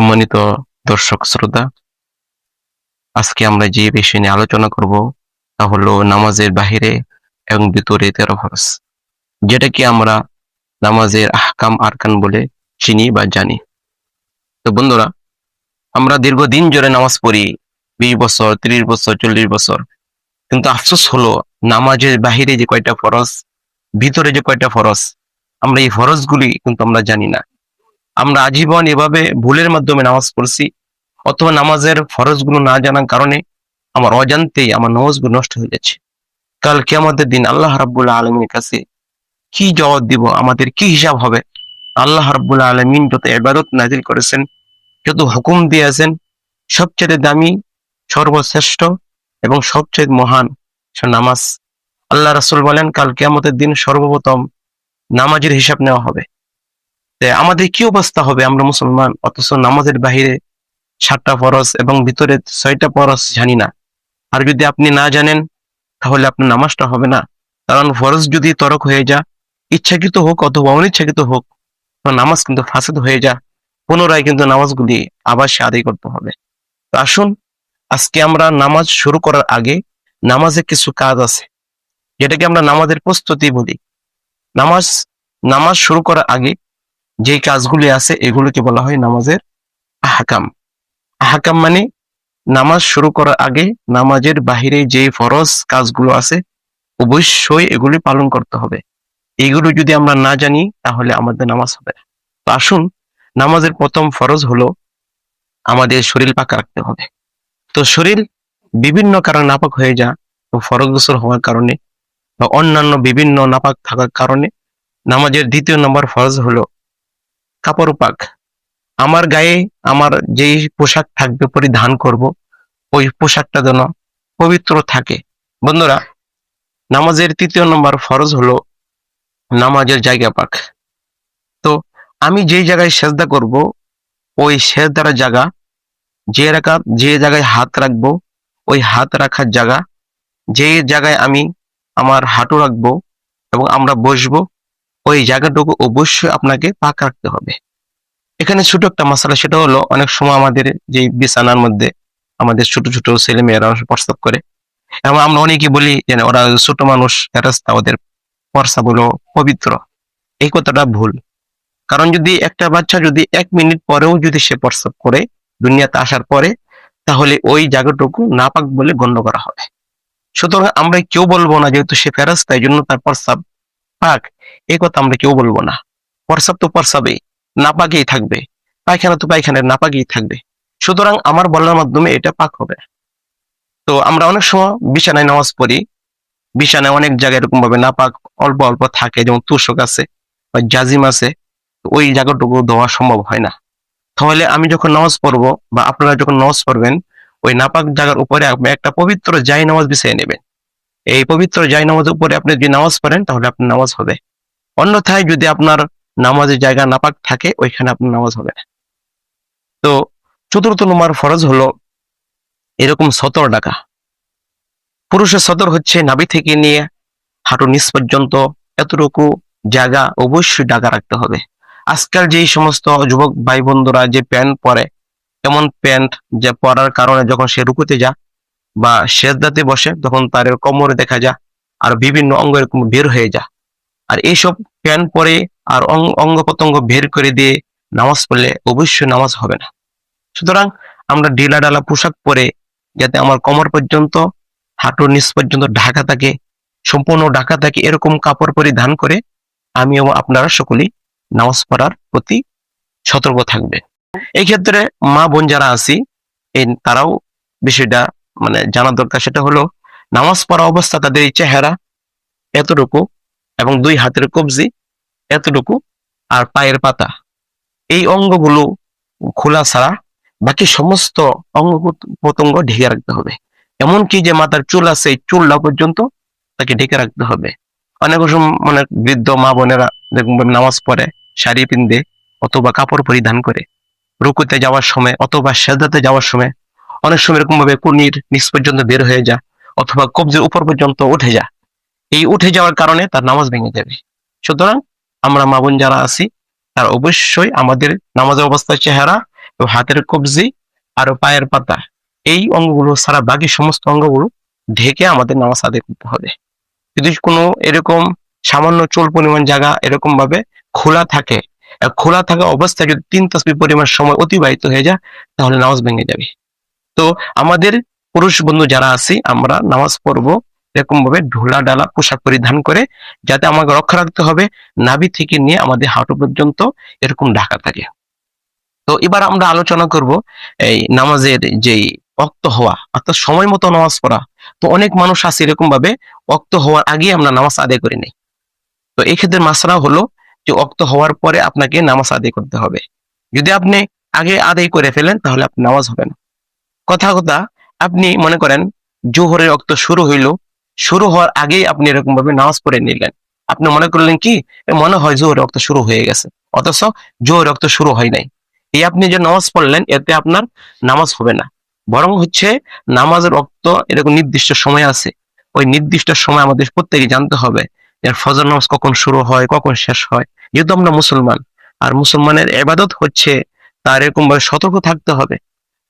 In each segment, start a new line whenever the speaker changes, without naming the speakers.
সম্মানিত দর্শক, শ্রোতা, আজকে আমরা যে বিষয় নিয়ে আলোচনা করব তা হলো নামাজের বাহিরে এবং ভিতরে তেরো ফরজ। যেটাকে আমরা নামাজের আহকাম আরকান বলে চিনি বা জানি? তো বন্ধুরা, আমরা দীর্ঘদিন জুড়ে নামাজ পড়ি, বিশ বছর, ত্রিশ বছর, চল্লিশ বছর। কিন্তু আফসোস হলো, নামাজের বাহিরে যে কয়টা ফরজ, ভিতরে যে কয়টা ফরজ, আমরা এই ফরজগুলি কিন্তু আমরা জানি না। আমরা আজীবন এভাবে ভুলের মাধ্যমে নামাজ পড়ছি, অথবা নামাজের ফরজগুলো না জানার কারণে আমার অজান্তেই আমার নামাজগুলো নষ্ট হয়ে যাচ্ছে। কাল কেয়ামতের দিন আল্লাহ রাব্বুল আলমীর কাছে কি জবাব দিব? আমাদের কি হিসাব হবে? আল্লাহ রাব্বুল আলমিন যত এবাদত নাজিল করেছেন, যত হুকুম দিয়েছেন সবচেয়ে দামি, সর্বশ্রেষ্ঠ এবং সবচেয়ে মহান নামাজ। আল্লাহ রাসূল বলেন, কাল কেয়ামতের দিন সর্বপ্রথম নামাজের হিসাব নেওয়া হবে। আমাদের কি অবস্থা হবে? আমরা মুসলমান, অথচ নামাজের বাহিরে সাতটা ফরজ এবং ভিতরে ছয়টা ফরজ জানি না। আর যদি আপনি না জানেন, তাহলে আপনার নামাজটা হবে না। কারণ ফরজ যদি তরক হয়ে যা, ইচ্ছাকৃত হোক অথবা অনিচ্ছাকৃত হোক নামাজ কিন্তু ফাসাদ হয়ে যা। পুনরায় কিন্তু নামাজগুলি আবার সে আদায় করতে হবে। তো আসুন, আজকে আমরা নামাজ শুরু করার আগে নামাজে কিছু কাজ আছে। যেটাকে আমরা নামাজের প্রস্তুতি বলি। নামাজ নামাজ শুরু করার আগে যে কাজগুলি আছে, এগুলোকে বলা হয় নামাজের আহকাম। আহকাম মানে নামাজ শুরু করার আগে নামাজের বাহিরে যে ফরজ কাজগুলো আছে, অবশ্যই এগুলি পালন করতে হবে। এগুলো যদি আমরা না জানি, তাহলে আমাদের নামাজ হবে তো আসুন, নামাজের প্রথম ফরজ হলো আমাদের শরীর পাকা রাখতে হবে। তো শরীর বিভিন্ন কারণে নাপাক হয়ে যা ফরজ গোসল হওয়ার কারণে বা অন্যান্য বিভিন্ন নাপাক থাকার কারণে নামাজের দ্বিতীয় নম্বর ফরজ হলো কাপড় পাক। আমার গায়ে আমার যেই পোশাক থাকবে পরিধান করব, ওই পোশাকটা যেন পবিত্র থাকে। বন্ধুরা, নামাজের তৃতীয় নম্বর ফরজ হলো নামাজের জায়গা পাক। তো আমি যেই জায়গায় সেজদা করব, ওই সেজদার জায়গা, যে রাখা, যে জায়গায় হাত রাখব, ওই হাত রাখার জায়গা, যে জায়গায় আমি আমার হাঁটু রাখব এবং আমরা বসবো ওই জায়গাটুকু অবশ্যই আপনাকে পাক রাখতে হবে। এখানে ছোট একটা মশলা, সেটা হলো অনেক সময় আমাদের যে বিছানার মধ্যে আমাদের ছোট ছোট ছেলে মেয়েরা প্রস্তাব করে। এবং আমরা অনেকে বলি যে ওরা ছোট মানুষ ফেরস্তা ওদের প্রস্তাব হলো পবিত্র। এই কথাটা ভুল। কারণ যদি একটা বাচ্চা যদি এক মিনিট পরেও যদি সে প্রস্তাব করে দুনিয়াতে আসার পরে, তাহলে ওই জায়গাটুকু নাপাক বলে গণ্য করা হবে। সুতরাং আমরা কেউ বলব না যেহেতু সে ফেরস্তা এই জন্য তার প্রস্তাব পাক। এই কথা আমরা কেউ বলব না। প্রস্রাব তো প্রস্রাবেই নাপাকেই থাকবে। পায়খানা তো পায়খানার, নাপাকেই থাকবে। সুতরাং আমার বলার মাধ্যমে এটা পাক হবে। তো আমরা অনেক সময় বিছানায় নামাজ পড়ি। বিছানায় অনেক জায়গায় এরকম ভাবে নাপাক অল্প অল্প থাকে, যেমন তুষক আছে বা জাজিম আছে ওই জায়গাটুকু দেওয়া সম্ভব হয় না। তাহলে আমি যখন নামাজ পড়ব বা আপনারা যখন নামাজ পড়বেন, ওই নাপাক জায়গার উপরে আপনি একটা পবিত্র জাই নামাজ বিছিয়ে নেবেন। এই পবিত্র জাই নামাজের উপরে আপনি যদি নামাজ পড়েন, তাহলে আপনার নামাজ হবে। অন্যথায় যদি আপনার নামাজের জায়গা নাপাক থাকে, ওইখানে আপনার নামাজ হবে না। তো চতুর্থ নম্বর ফরজ হলো এরকম সতর ডাকা। পুরুষের সতর হচ্ছে নাভি থেকে নিয়ে হাঁটু নিচ পর্যন্ত এতটুকু জায়গা অবশ্যই ডাকা রাখতে হবে। আজকাল যেই সমস্ত যুবক ভাই বন্ধুরা যে প্যান্ট পরে, এমন প্যান্ট যে পরার কারণে যখন সে রুকুতে যা বা সেজদাতে বসে, তখন তার কোমরে দেখা যা আর বিভিন্ন অঙ্গ এরকম বের হয়ে যা আর এইসব প্যান্ট পরে আর অঙ্গ প্রত্যঙ্গ বের করে দিয়ে নামাজ পড়লে অবশ্যই নামাজ হবে না। সুতরাং আমরা ঢিলা ডালা পোশাক পরে যাতে আমার কোমর পর্যন্ত, হাঁটুর নিচ পর্যন্ত ঢাকা থাকে, সম্পূর্ণ ঢাকা থাকে, এরকম কাপড় পরিধান করে আমি এবং আপনারা সকলেই নামাজ পড়ার প্রতি সতর্ক থাকবে। এই ক্ষেত্রে মা বোন যারা আছি, এই তারাও বিষয়টা মানে জানা দরকার, সেটা হলো নামাজ পড়া অবস্থা তাদের এই চেহারা এতটুকু এবং দুই হাতের কবজি এতটুকু আর পায়ের পাতা। এই অঙ্গগুলো খোলা ছাড়া বাকি সমস্ত অঙ্গ প্রত্যঙ্গ ঢেকে রাখতে হবে। এমনকি যে মাথার চুল আছে, এই চুলটা পর্যন্ত তাকে ঢেকে রাখতে হবে। অনেক সময় মানে বৃদ্ধ মা বোনেরা দেখবেন নামাজ পড়ে, শাড়ি পিন্দে অথবা কাপড় পরিধান করে, রুকুতে যাওয়ার সময় অথবা সেদাতে যাওয়ার সময় অনেক সময় এরকম ভাবে কুনির নিচ পর্যন্ত বের হয়ে যা অথবা কবজের উপর পর্যন্ত উঠে যা। এই উঠে যাওয়ার কারণে তার নামাজ ভেঙে যাবে। সুতরাং আমরা মা বোন যারা আছি, তার অবশ্যই আমাদের নামাজের অবস্থার চেহারা ও হাতের কবজি আর পায়ের পাতা, এই অঙ্গগুলো ছাড়া বাকি সমস্ত অঙ্গগুলো ঢেকে আমাদের নামাজ আদায় করতে হবে। যদি কোনো এরকম সামান্য চুল পরিমাণ জায়গা এরকম ভাবে খোলা থাকে খোলা থাকা অবস্থায় যদি তিন তসবি পরিমাণ সময় অতিবাহিত হয়ে যায়, তাহলে নামাজ ভেঙে যাবে। তো আমাদের পুরুষ বন্ধু যারা আছি, আমরা নামাজ পড়ব এরকম ভাবে ঢোলা ডালা পোশাক পরিধান করে যাতে আমাকে রক্ষা রাখতে হবে। নাভি থেকে নিয়ে আমাদের হাঁটু পর্যন্ত এরকম ঢাকা থাকে। তো এবার আমরা আলোচনা করব এই নামাজের যেই অক্ত হওয়া, অর্থাৎ সময় মতো নামাজ পড়া। তো অনেক মানুষ আছে এরকম ভাবে অক্ত হওয়ার আগে আমরা নামাজ আদায় করি নাই। তো এই ক্ষেত্রে মাসরা হলো যে অক্ত হওয়ার পরে আপনাকে নামাজ আদায় করতে হবে। যদি আপনি আগে আদায় করে ফেলেন তাহলে আপনি নামাজ হবে না। কথা কথা, আপনি মনে করেন, জোহরের অক্ত শুরু হইল শুরু হওয়ার আগেই আপনি এরকম ভাবে নামাজ পড়ে নিলেন। আপনি মনে করলেন কি? মনে হয় জোহরের রক্ত শুরু হয়ে গেছে। অথচ জোহরের রক্ত শুরু হয় নাই। এই আপনি যে নামাজ পড়লেন, এতে আপনার নামাজ হবে না। বরং হচ্ছে নামাজের রক্ত এরকম নির্দিষ্ট সময় আছে। ওই নির্দিষ্ট সময় আমাদের প্রত্যেকে জানতে হবে যে ফজর নামাজ কখন শুরু হয়, কখন শেষ হয়। যেহেতু আমরা মুসলমান, আর মুসলমানের এবাদত হচ্ছে তার এরকম ভাবে সতর্ক থাকতে হবে।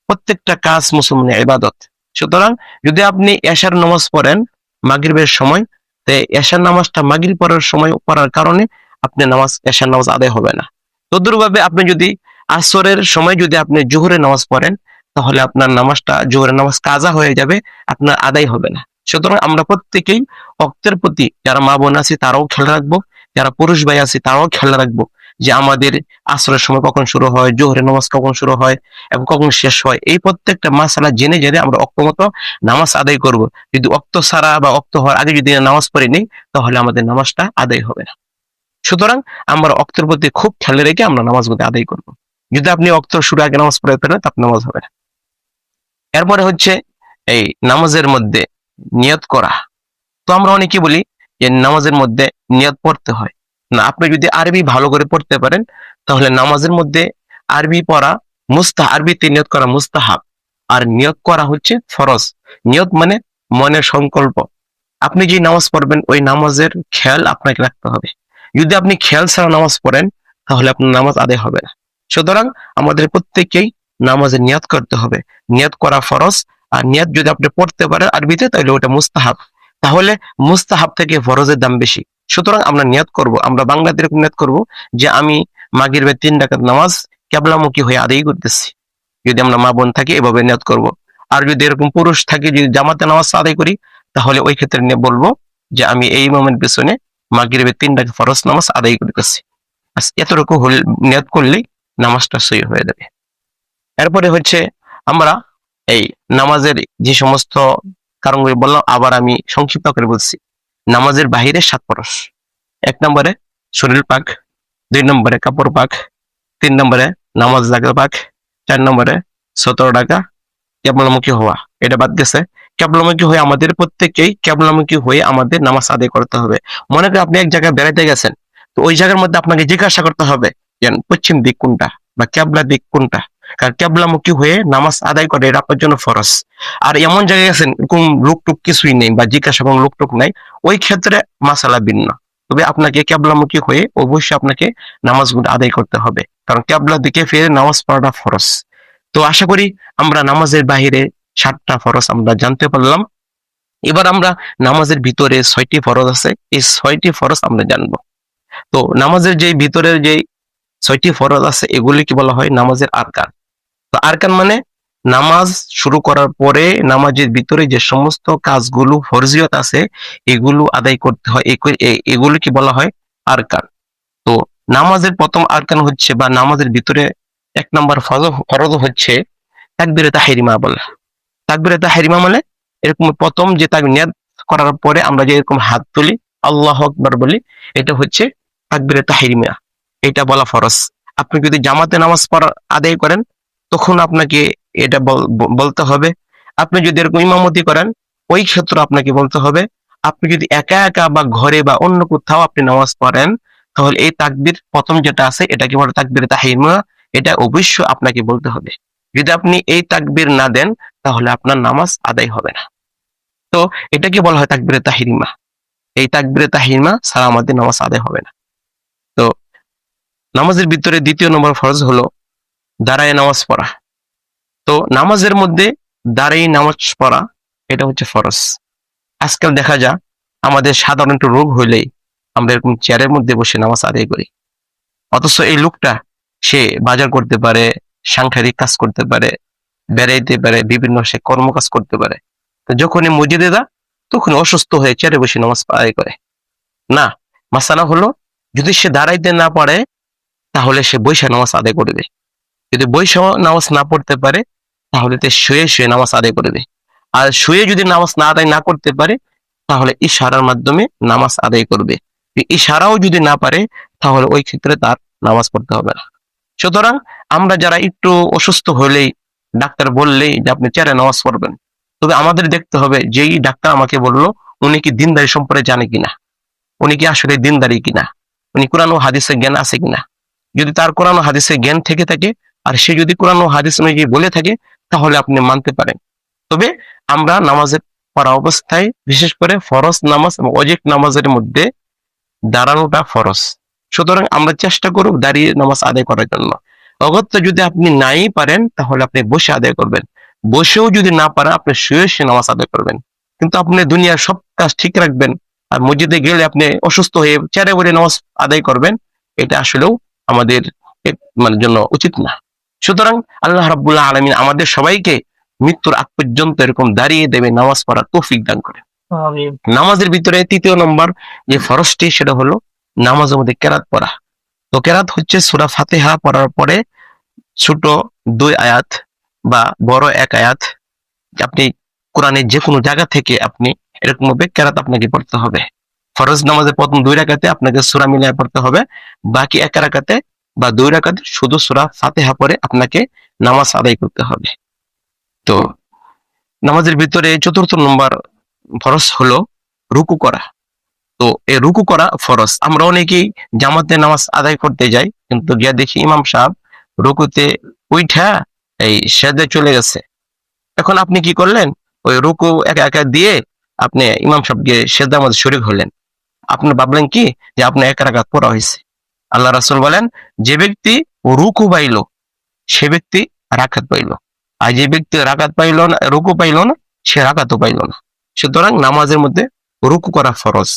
প্রত্যেকটা কাজ মুসলমানের এবাদত। সুতরাং যদি আপনি এশার নামাজ পড়েন মাগরিবের সময়, তো এশার নামাজটা মাগরিব পড়ার সময় পড়ার কারণে আপনি নামাজ, এশার নামাজ আদায় হবে না। তদ্রুপভাবে আপনি যদি আসরের সময় যদি আপনি জোহরের নামাজ পড়েন, তাহলে আপনার নামাজটা, জোহরের নামাজ কাজা হয়ে যাবে, আপনার আদায় হবে না। সুতরাং আমরা প্রত্যেকেই অক্তের প্রতি, যারা মা বোন আছে তারাও খেয়াল রাখব, যারা পুরুষ ভাই আছে তারাও খেয়াল রাখব যে আমাদের আসরের সময় কখন শুরু হয়, জোহরের নামাজ কখন শুরু হয় এবং কখন শেষ হয়, এই প্রত্যেকটা মাসালা জেনে জেনে আমরা অক্ত মতো নামাজ আদায় করব। যদি অক্ত সারা বা অক্ত হওয়ার আগে যদি নামাজ পড়ে নিই, তাহলে আমাদের নামাজটা আদায় হবে না। সুতরাং আমরা অক্তের প্রতি খুব খেয়াল রেখে আমরা নামাজগুলো আদায় করব। যদি আপনি অক্ত শুরু আগে নামাজ পড়ে ফেলেন তার নামাজ হবে না। এরপরে হচ্ছে এই নামাজের মধ্যে নিয়ত করা। তো আমরা অনেকে বলি যে নামাজের মধ্যে নিয়ত পড়তে হয়। না, আপনি যদি আরবি ভালো করে পড়তে পারেন, তাহলে নামাজের মধ্যে আরবি পড়া মুস্তাহ, আরবিতে নিয়ত করা মুস্তাহাব। আর নিয়ত করা হচ্ছে ফরজ। নিয়ত মানে মনের সংকল্প। আপনি যে নামাজ পড়বেন, ওই নামাজের খেয়াল আপনাকে রাখতে হবে। যদি আপনি খেয়াল ছাড়া নামাজ পড়েন, তাহলে আপনার নামাজ আদায় হবে না। সুতরাং আমাদের প্রত্যেককেই নামাজের নিয়ত করতে হবে। নিয়ত করা ফরজ, আর নিয়ত যদি আপনি পড়তে পারেন আরবিতে, তাহলে ওটা মুস্তাহাব। তাহলে মুস্তাহাব থেকে ফরজের দাম বেশি। সুতরাং আমরা নিয়ত করব, আমরা বাংলাতে এরকম নিয়ত করব যে আমি মাগির বে তিন ডাকাত নামাজ কেবলামুখী হয়ে আদায় করতেছি। যদি আমরা মা বোন থাকি এভাবে নিয়ত করব। আর যদি এরকম পুরুষ থাকি যদি জামাতে নামাজ আদায় করি, তাহলে ওই ক্ষেত্রে নিয়ে বলব যে আমি এই মোমেন্ট পেছনে মাগরিবের তিন ডাকে ফরজ নামাজ আদায় করতেছি। এতটুকু হল- নিয়ত করলেই নামাজটা সই হয়ে যাবে। এরপরে হচ্ছে আমরা এই নামাজের যে সমস্ত কারণগুলি বললাম, আবার আমি সংক্ষিপ্ত করে বলছি। নামাজের বাহিরে সাত পরশ। এক নম্বরে শরীর পাক, দুই নম্বরে কাপড় পাক, তিন নম্বরে নামাজ লাগা পাক, চার নম্বরে সতেরো টাকা কেবলমুখী হওয়া। এটা বাদ গেছে। কেবলমুখী হয়ে আমাদের প্রত্যেককেই কেবলমুখী হয়ে আমাদের নামাজ আদায় করতে হবে। মনে করেন আপনি এক জায়গায় বেড়াইতে গেছেন, তো ওই জায়গার মধ্যে আপনাকে জিজ্ঞাসা করতে হবে যে পশ্চিম দিক কোনটা বা কেবলা দিক কোনটা? কারণ হয়ে নামাজ আদায় করে এটা আপনার জন্য ফরজ। আর এমন জায়গায় গেছেন এরকম লোক টুক কিছুই নেই বা জিজ্ঞাসা কোনো লোক টুক নাই, ওই ক্ষেত্রে মাসালা ভিন্ন। তবে আপনাকে কেবলামুখী হয়ে অবশ্যই আপনাকে নামাজগুলো আদায় করতে হবে। কারণ কেবলা দিকে ফিরে নামাজ পড়াটা ফরজ। তো আশা করি আমরা নামাজের বাহিরে সাতটা ফরজ আমরা জানতে পারলাম। এবার আমরা নামাজের ভিতরে ছয়টি ফরজ আছে, এই ছয়টি ফরজ আমরা জানব। তো নামাজের যে ভিতরের যে ছয়টি ফরজ আছে এগুলি কি বলা হয় নামাজের আরকান। তো আরকান মানে নামাজ শুরু করার পরে নামাজের ভিতরে যে সমস্ত কাজগুলো, ফরজিয়ত আছে, এগুলো আদায় করতে হয়। এগুলো কি বলা হয়? আরকান। তো নামাজের প্রথম আরকান হচ্ছে বা নামাজের ভিতরে এক নম্বর ফরজ হচ্ছে তাকবিরে তাহিরিমা বলা। তাকবিরে তাহিরিমা মানে এরকম প্রথম যে তাক নিয়াদ করার পরে আমরা যে এরকম হাত তুলি, আল্লাহ আকবার বলি, এটা হচ্ছে তাকবিরে তাহিরিমা। এটা বলা ফরজ। আপনি যদি জামাতে নামাজ পড়া আদায় করেন তখন আপনাকে এটা বল- বলতে হবে। আপনি যদি এরকম ইমামতি করেন, ওই ক্ষেত্রে আপনাকে বলতে হবে, আপনি যদি একা একা বা ঘরে বা অন্য কোথাও আপনি নামাজ পড়েন, তাহলে এই তাকবির প্রথম যেটা আছে, এটাকে বলে তাকবির তাহিরিমা এটা অবশ্যই আপনাকে বলতে হবে। যদি আপনি এই তাকবির না দেন, তাহলে আপনার নামাজ আদায় হবে না। তো এটাকে বলা হয় তাকবিরে তাহিরিমা এই তাকবিরে তাহিরিমা ছাড়া আমাদের নামাজ আদায় হবে না। তো নামাজের ভিতরে দ্বিতীয় নম্বর ফরজ হলো দাঁড়ায় নামাজ পড়া। তো নামাজের মধ্যে দাঁড়িয়ে নামাজ পড়া, এটা হচ্ছে ফরজ। আজকাল দেখা যা আমাদের সাধারণ একটু রোগ হইলেই আমরা এরকম চেয়ারের মধ্যে বসে নামাজ আদায় করি। অথচ এই লোকটা, সে বাজার করতে পারে, সাংসারিক কাজ করতে পারে, বেড়াইতে পারে, বিভিন্ন সে কর্মকাজ করতে পারে। তো যখনই মসজিদে যা তখন অসুস্থ হয়ে চেয়ারে বসে নামাজ আদায় করে। না, মাসালা হলো, যদি সে দাঁড়াইতে না পারে, তাহলে সে বৈশা নামাজ আদায় করবে। যদি বৈশা নামাজ না পড়তে পারে, তাহলে তে শুয়ে শুয়ে নামাজ আদায় করবে আর শুয়ে যদি নামাজ না আদায় না করতে পারে, তাহলে ইশারার মাধ্যমে নামাজ আদায় করবে। ইশারাও যদি না পারে, তাহলে ওই ক্ষেত্রে তার নামাজ পড়তে হবে না। সুতরাং আমরা যারা একটু অসুস্থ হলেই ডাক্তার বললেই যে আপনি চেয়ারে নামাজ পড়বেন, তবে আমাদের দেখতে হবে যেই ডাক্তার আমাকে বলল, উনি কি দিনদারি সম্পর্কে জানে কিনা? উনি কি আসলে দিনদারি কিনা? উনি কোরআন ও হাদিসের জ্ঞান আছে কিনা? যদি তার কোরআন ও হাদিসের জ্ঞান থেকে থাকে আর সে যদি কোরআন ও হাদিস অনুযায়ী বলে থাকে, তাহলে আপনি মানতে পারেন। তবে আমরা নামাজের পড়া অবস্থায়, বিশেষ করে ফরজ নামাজ এবং অজিক নামাজের মধ্যে দাঁড়ানোটা ফরজ। সুতরাং আমরা চেষ্টা করব দাঁড়িয়ে নামাজ আদায় করার জন্য। অগত্য যদি আপনি নাই পারেন, তাহলে আপনি বসে আদায় করবেন। বসেও যদি না পারেন, আপনি শুয়ে শুয়ে নামাজ আদায় করবেন। কিন্তু আপনি দুনিয়ার সব কাজ ঠিক রাখবেন আর মসজিদে গেলে আপনি অসুস্থ হয়ে চেয়ারে বলে নামাজ আদায় করবেন, এটা আসলেও আমাদের মানে জন্য উচিত না। সুতরাং আল্লাহ রাব্বুল্লাহ আলমিন আমাদের সবাইকে মৃত্যুর আগ পর্যন্ত এরকম দাঁড়িয়ে দেবে নামাজ পড়া তৌফিক দান করে। নামাজের ভিতরে তৃতীয় নম্বর যে ফরজটি সেটা হলো নামাজের মধ্যে কেরাত পড়া। তো কেরাত হচ্ছে সুরা ফাতেহা পড়ার পরে ছোট দুই আয়াত বা বড় এক আয়াত আপনি কোরআনের যে কোনো জায়গা থেকে আপনি এরকম ভাবে কেরাত আপনাকে পড়তে হবে। ফরজ নামাজের প্রথম দুই রাখাতে আপনাকে সুরা মিলিয়ে পড়তে হবে বাকি এক রাকাতে বা দুই রাকাতে শুধু সুরা ফাতেহা পরে আপনাকে নামাজ আদায় করতে হবে। তো নামাজের ভিতরে চতুর্থ নম্বর ফরজ হলো রুকু করা। তো এই রুকু করা ফরজ। আমরা অনেকেই জামাতে নামাজ আদায় করতে যাই, কিন্তু গিয়া দেখি ইমাম সাহেব রুকুতে উইঠা এই সেদে চলে গেছে। এখন আপনি কি করলেন? ওই রুকু একা একা দিয়ে আপনি ইমাম সাহেবকে সেদার মধ্যে শরীক হলেন। আপনি ভাবলেন কি? যে আপনি এক রাকাত পড়া হয়েছে। আল্লাহ রাসুল বলেন, যে ব্যক্তি রুকু পাইল, সে ব্যক্তি রাখাত পাইল। আর যে ব্যক্তি রাকাত পাইল না, রুকু পাইল না, সে রাকাতও পাইল না। সুতরাং নামাজের মধ্যে রুকু করা ফরজ।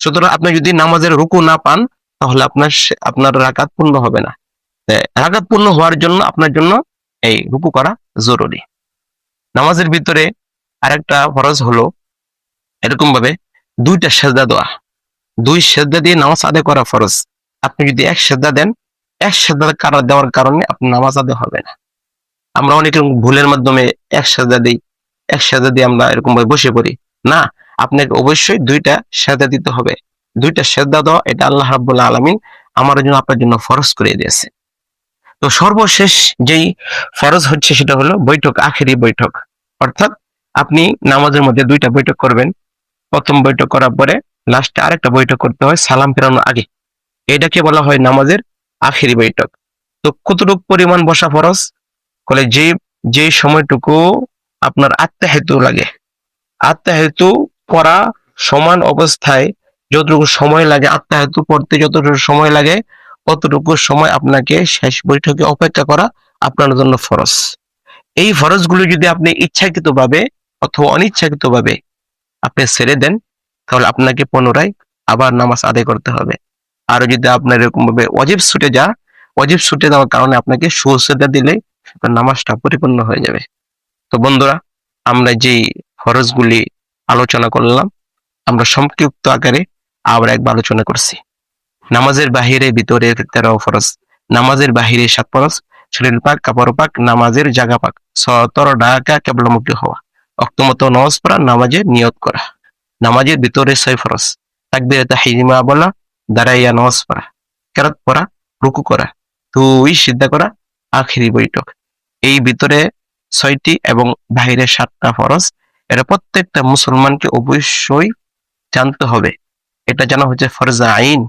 সুতরাং আপনি যদি নামাজের রুকু না পান, তাহলে আপনার আপনার রাকাত পূর্ণ হবে না। রাকাত পূর্ণ হওয়ার জন্য আপনার জন্য এই রুকু করা জরুরি। নামাজের ভিতরে আরেকটা ফরজ হলো এরকম ভাবে দুইটা সেজদা দেওয়া। দুই সেজদা দিয়ে নামাজ আদায় করা ফরজ। আপনি যদি এক সেজদা দেন, এক সেজদা কারা দেওয়ার কারণে আপনার নামাজ আদায় হবে না। আমরা অনেক ভুলের মাধ্যমে এক সেজদা দিই, এক সেজদা দিয়ে আমরা এরকম ভাবে বসে পড়ি। না, আপনাকে অবশ্যই দুইটা সেজদা দিতে হবে। দুইটা সেজদা দেওয়া এটা আল্লাহ রাব্বুল আলামিন আমার জন্য আপনার জন্য ফরজ করে দিয়েছে। তো সর্বশেষ যেই ফরজ হচ্ছে সেটা হলো বৈঠক, আখেরি বৈঠক। অর্থাৎ আপনি নামাজের মধ্যে দুইটা বৈঠক করবেন। প্রথম বৈঠক করার পরে লাস্টে আরেকটা বৈঠক করতে হয় সালাম ফেরানোর আগে। এটাকে বলা হয় নামাজের আখেরি বৈঠক। তো কতটুকু পরিমাণ বসা ফরজ? বলে যে যে সময়টুকু আপনার আত্মাহেতু লাগে। আত্মাহেতু পড়া সমান অবস্থায় যতটুকু সময় লাগে, আত্মাহেতু পড়তে যতটুকু সময় লাগে ততটুকু সময় আপনাকে শেষ বৈঠকে অপেক্ষা করা আপনার জন্য ফরজ। এই ফরজগুলো যদি আপনি ইচ্ছাকৃতভাবে অথবা অনিচ্ছাকৃতভাবে আপনি ছেড়ে দেন, তাহলে আপনাকে পুনরায় আবার নামাজ আদায় করতে হবে। আর যদি আপনার এরকম ভাবে অজিব ছুটে যা অজিব ছুটে যাওয়ার কারণে আপনাকে সুসেদা দিলে নামাজটা পরিপূর্ণ হয়ে যাবে। তো বন্ধুরা, আমরা যেই ফরজগুলি আলোচনা করলাম, আমরা সংক্ষিপ্ত আকারে আবার একবার আলোচনা করছি। নামাজের বাহিরে ভিতরে তেরো ফরজ, নামাজের বাহিরে সাত ফরজ, শরীর পাক, কাপড় পাক, নামাজের জাগা পাক, সতর ডাকা কেবলমুখী হওয়া, অক্তমত নামাজ পড়া নামাজের নিয়ত করা। নামাজের ভিতরে ছয় ফরজ, তাকবির তাহিমা বলা দাঁড়াইয়া নামাজ পড়া। কেরাত পড়া, রুকু করা। দুই সিদ্ধা করা, আখিরি বৈঠক। এই ভিতরে ছয়টি এবং বাহিরে সাতটা ফরজ। এটা প্রত্যেকটা মুসলমানকে অবশ্যই জানতে হবে। এটা জানা হচ্ছে ফরজা আইন।